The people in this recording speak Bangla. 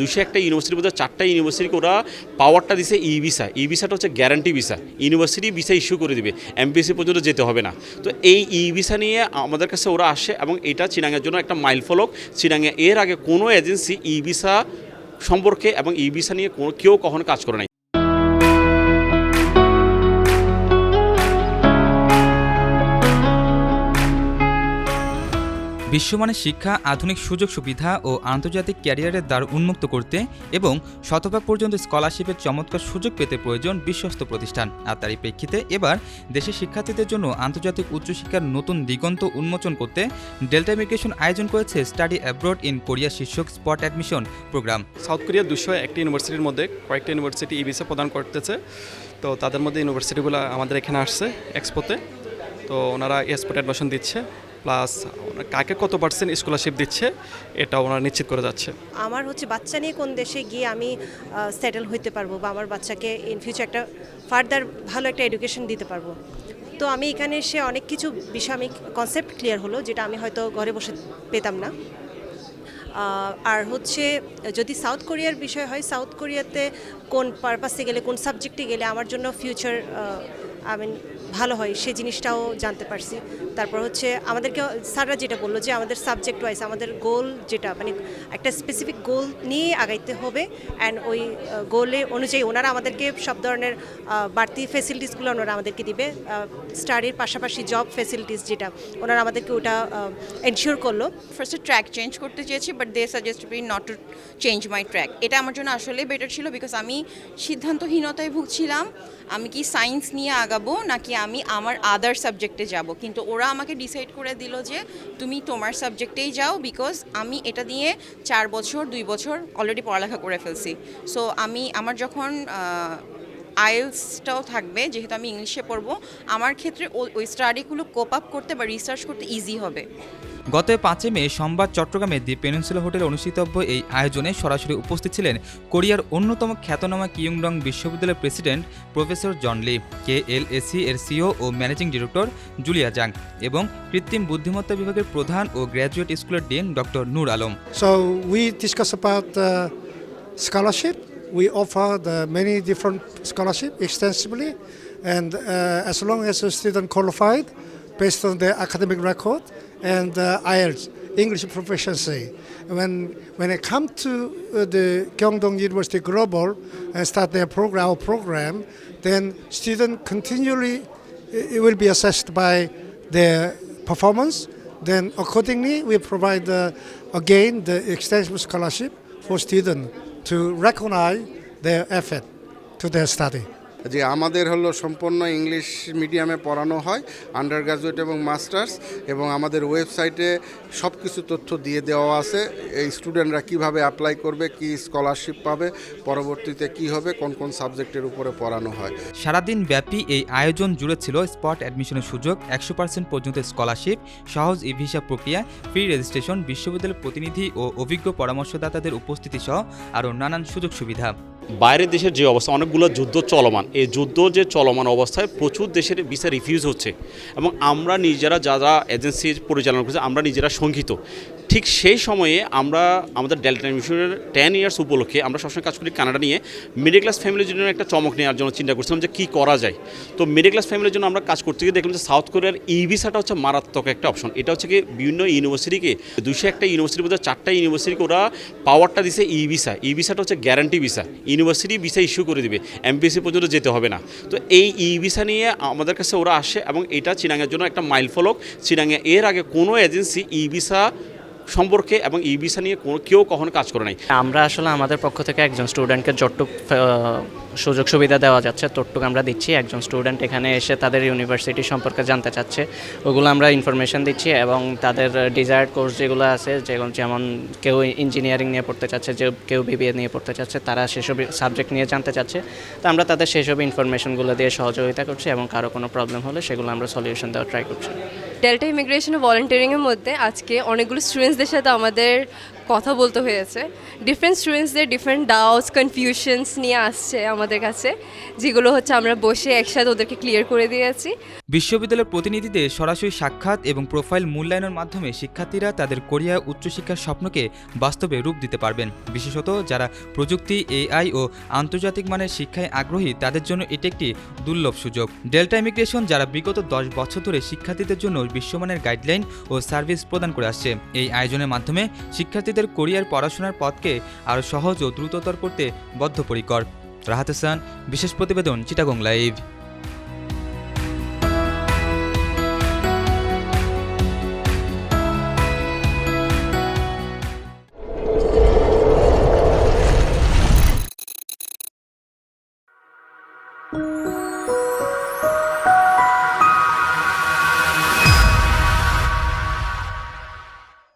দুশো একটা ইউনিভার্সিটির মধ্যে চারটা ইউনিভার্সিটিকে ওরা পাওয়ারটা দিছে ই ভিসা ই ভিসাটা হচ্ছে guarantee visa university visa issue করে দেবে। এমপিএসসি পর্যন্ত যেতে হবে না। তো এই ই ভিসা নিয়ে আমাদের কাছে ওরা আসে এবং এটা চিনাঙ্গের জন্য একটা মাইল ফলক। চিনাঙ্গে এর আগে কোনো এজেন্সি ই ভিসা সম্পর্কে এবং ই ভিসা নিয়ে কোনো কেউ কখনো কাজ করে নাই। বিশ্বমানের শিক্ষা, আধুনিক সুযোগ সুবিধা ও আন্তর্জাতিক ক্যারিয়ারের দ্বার উন্মুক্ত করতে এবং শতভাগ পর্যন্ত স্কলারশিপের চমৎকার সুযোগ পেতে প্রয়োজন বিশ্বস্ত প্রতিষ্ঠান। আর তারই প্রেক্ষিতে এবার দেশের শিক্ষার্থীদের জন্য আন্তর্জাতিক উচ্চশিক্ষার নতুন দিগন্ত উন্মোচন করতে ডেল্টা ইমিগ্রেশন আয়োজন করেছে স্টাডি অ্যাব্রড ইন কোরিয়া শীর্ষক spot admission programme. South Korea দুশো একটি ইউনিভার্সিটির মধ্যে কয়েকটা ইউনিভার্সিটি ই ভিসা প্রদান করতেছে। তো তাদের মধ্যে ইউনিভার্সিটিগুলো আমাদের এখানে আসছে, এক্সপোতে। তো ওনারা এক্সপোর্ট অ্যাডমিশন দিচ্ছে। প্লাস কাকে কত পার্সেন্ট স্কলারশিপ দিচ্ছে, এটা ওনারা নিশ্চিত করে যাচ্ছে। আমার হচ্ছে বাচ্চা নিয়ে কোন দেশে গিয়ে আমি সেটেল হইতে পারব বা আমার বাচ্চাকে ইন ফিউচার একটা ফার্দার ভালো একটা এডুকেশন দিতে পারব। তো আমি এখানে এসে অনেক কিছু বিষয় আমি কনসেপ্ট ক্লিয়ার হলো, যেটা আমি হয়তো ঘরে বসে পেতাম না। আর হচ্ছে যদি সাউথ কোরিয়ার বিষয় হয় সাউথ কোরিয়াতে কোন পারপাসে গেলে, কোন সাবজেক্টে গেলে আমার জন্য ফিউচার আই মিন ভালো হয়, সেই জিনিসটাও জানতে পারছি। তারপর হচ্ছে আমাদেরকে, স্যাররা যেটা বলল যে আমাদের সাবজেক্ট ওয়াইজ আমাদের গোল যেটা মানে একটা স্পেসিফিক গোল নিয়ে আগাইতে হবে অ্যান্ড ওই গোলে অনুযায়ী ওনারা আমাদেরকে সব ধরনের বাড়তি ফেসিলিটিসগুলো ওনারা আমাদেরকে দিবে। স্টাডির পাশাপাশি জব ফেসিলিটিস যেটা, ওনারা আমাদেরকে ওটা এনশিওর করল। ফার্স্টে ট্র্যাক চেঞ্জ করতে চেয়েছি but they suggest me not to change my track এটা আমার জন্য আসলে বেটার ছিল বিকজ আমি সিদ্ধান্তহীনতায় ভুগছিলাম। আমি কি সায়েন্স নিয়ে আগাবো, নাকি আমি আমার আদার সাবজেক্টে যাব। কিন্তু ওরা আমাকে ডিসাইড করে দিল যে, তুমি তোমার সাবজেক্টেই যাও বিকজ আমি এটা নিয়ে চার বছর, দুই বছর অলরেডি পড়ালেখা করে ফেলছি। সো আমি আমার যখন আইএলসটাও থাকবে যেহেতু আমি ইংলিশে পড়ব আমার ক্ষেত্রে ওই স্টাডিগুলো কোপ আপ করতে বা রিসার্চ করতে ইজি হবে গত পাঁচে মে সোমবার চট্টগ্রামে দি পেনিনসুলা হোটেলে অনুষ্ঠিতব্য এই আয়োজনে সরাসরি উপস্থিত ছিলেন কোরিয়ার অন্যতম খ্যাতনামা কিয়ংডং বিশ্ববিদ্যালয়ের president professor John Lee K L AC এর সিও ও ম্যানেজিং ডিরেক্টর জুলিয়া জাং এবং কৃত্রিম বুদ্ধিমত্তা বিভাগের প্রধান ও গ্র্যাজুয়েট স্কুলের dean doctor Nur Alam we discuss about uh, scholarship. We offer the many different scholarship extensively, and uh, as long as a student qualified based on their academic record and uh, IELTS, English proficiency. When when it come to uh, the Gyeongdong University Global and start their program our program, then student continually it will be assessed by their performance. Then accordingly, we provide uh, again the extensive scholarship for students to recognize their effort to their study. যে আমাদের হলো সম্পূর্ণ ইংলিশ মিডিয়ামে পড়ানো হয় আন্ডার গ্রাজুয়েট এবং মাস্টার্স এবং আমাদের ওয়েবসাইটে সব কিছু তথ্য দিয়ে দেওয়া আছে, এই স্টুডেন্টরা কীভাবে অ্যাপ্লাই করবে, কি স্কলারশিপ পাবে, পরবর্তীতে কি হবে, কোন কোন সাবজেক্টের উপরে পড়ানো হয়। সারাদিন ব্যাপী এই আয়োজন জুড়ে ছিল স্পট অ্যাডমিশনের সুযোগ, একশো পার্সেন্ট পর্যন্ত স্কলারশিপ সহজ ই ভিসা প্রক্রিয়া ফ্রি রেজিস্ট্রেশন বিশ্ববিদ্যালয়ের প্রতিনিধি ও অভিজ্ঞ পরামর্শদাতাদের উপস্থিতি সহ আরও নানান সুযোগ সুবিধা। বাইরের দেশের যে অবস্থা, অনেকগুলো যুদ্ধ চলমান। এই যুদ্ধ যে চলমান অবস্থায় প্রচুর দেশের ভিসা রিফিউজ হচ্ছে। এবং আমরা নিজেরা যারা এজেন্সি পরিচালনা করছে, আমরা নিজেরা শঙ্কিত। ঠিক সেই সময়ে আমরা আমাদের ডেল্টা মিশনের টেন ইয়ার্স উপলক্ষে আমরা সবসময় কাজ করি কানাডা নিয়ে। মিডিল ক্লাস ফ্যামিলির জন্য একটা চমক নেওয়ার জন্য চিন্তা করছিলাম যে কী করা যায়। তো মিডিল ক্লাস ফ্যামিলির জন্য আমরা কাজ করতে গিয়ে দেখলাম যে সাউথ কোরিয়ার ই ভিসাটা হচ্ছে মারাত্মক একটা অপশন এটা হচ্ছে কি বিভিন্ন ইউনিভার্সিটিকে দুশো একটা ইউনিভার্সিটির মধ্যে চারটা ইউনিভার্সিটিকে ওরা পাওয়ারটা দিছে ই ভিসা ই ভিসাটা হচ্ছে guarantee visa university visa issue করে দিবে। এমপিএসসি পর্যন্ত যেতে হবে না। তো এই ই ভিসা নিয়ে আমাদের কাছে ওরা আসে এবং এটা চিনাঙের জন্য একটা মাইল ফলক। চিনাঙে এর আগে কোনো এজেন্সি ই ভিসা সম্পর্কে এবং ই বিষয় নিয়ে কেউ কখনো কাজ করে নাই। আমরা আসলে আমাদের পক্ষ থেকে একজন স্টুডেন্টকে আহ, সুযোগ সুবিধা দেওয়া যাচ্ছে ততটুকু আমরা দিচ্ছি, একজন স্টুডেন্ট এখানে এসে তাদের ইউনিভার্সিটি সম্পর্কে জানতে চাচ্ছে, ওগুলো আমরা ইনফরমেশন দিচ্ছি এবং তাদের ডিজায়ার্ড কোর্স যেগুলো আছে যেমন কেউ ইঞ্জিনিয়ারিং নিয়ে পড়তে চাচ্ছে, যে কেউ বিবিএ নিয়ে পড়তে চাচ্ছে, তারা সেসব সাবজেক্ট নিয়ে জানতে চাচ্ছে। তো আমরা তাদের সেসব ইনফরমেশনগুলো দিয়ে সহযোগিতা করছি এবং কারও কোনো প্রবলেম হলে সেগুলো আমরা সলিউশন দেওয়ার ট্রাই করছি। ডেল্টা ইমিগ্রেশন ও ভলেন্টিয়ারিংয়ের মধ্যে আজকে অনেকগুলো স্টুডেন্টসদের সাথে আমাদের কথা বলতে হয়েছে। ডিফারেন্ট স্টুডেন্টসদের ডিফারেন্ট ডাউটস কনফিউশনস নিয়ে আসছে আমাদের কাছে, যেগুলো হচ্ছে আমরা বসে একসাথে ওদেরকে ক্লিয়ার করে দিয়েছি। বিশ্ববিদ্যালয়ের প্রতিনিধিদের সরাসরি সাক্ষাৎ এবং প্রোফাইল মূল্যায়নের মাধ্যমে শিক্ষার্থীরা তাদের কোরিয়া উচ্চশিক্ষার স্বপ্নকে বাস্তবে রূপ দিতে পারবেন। বিশেষত যারা প্রযুক্তি এআই ও আন্তর্জাতিক মানের শিক্ষায় আগ্রহী, তাদের জন্য এটি একটি দুর্লভ সুযোগ। ডেল্টা ইমিগ্রেশন যারা বিগত দশ বছর ধরে শিক্ষার্থীদের জন্য বিশ্বমানের গাইডলাইন ও সার্ভিস প্রদান করে আসছে, এই আয়োজনের মাধ্যমে শিক্ষার্থীদের শিক্ষার্থীদের কোরিয়ার পড়াশোনার পথকে আরও সহজ ও দ্রুততর করতে বদ্ধপরিকর। রাহাত হাসান বিশেষ প্রতিবেদন চিটাগং লাইভ।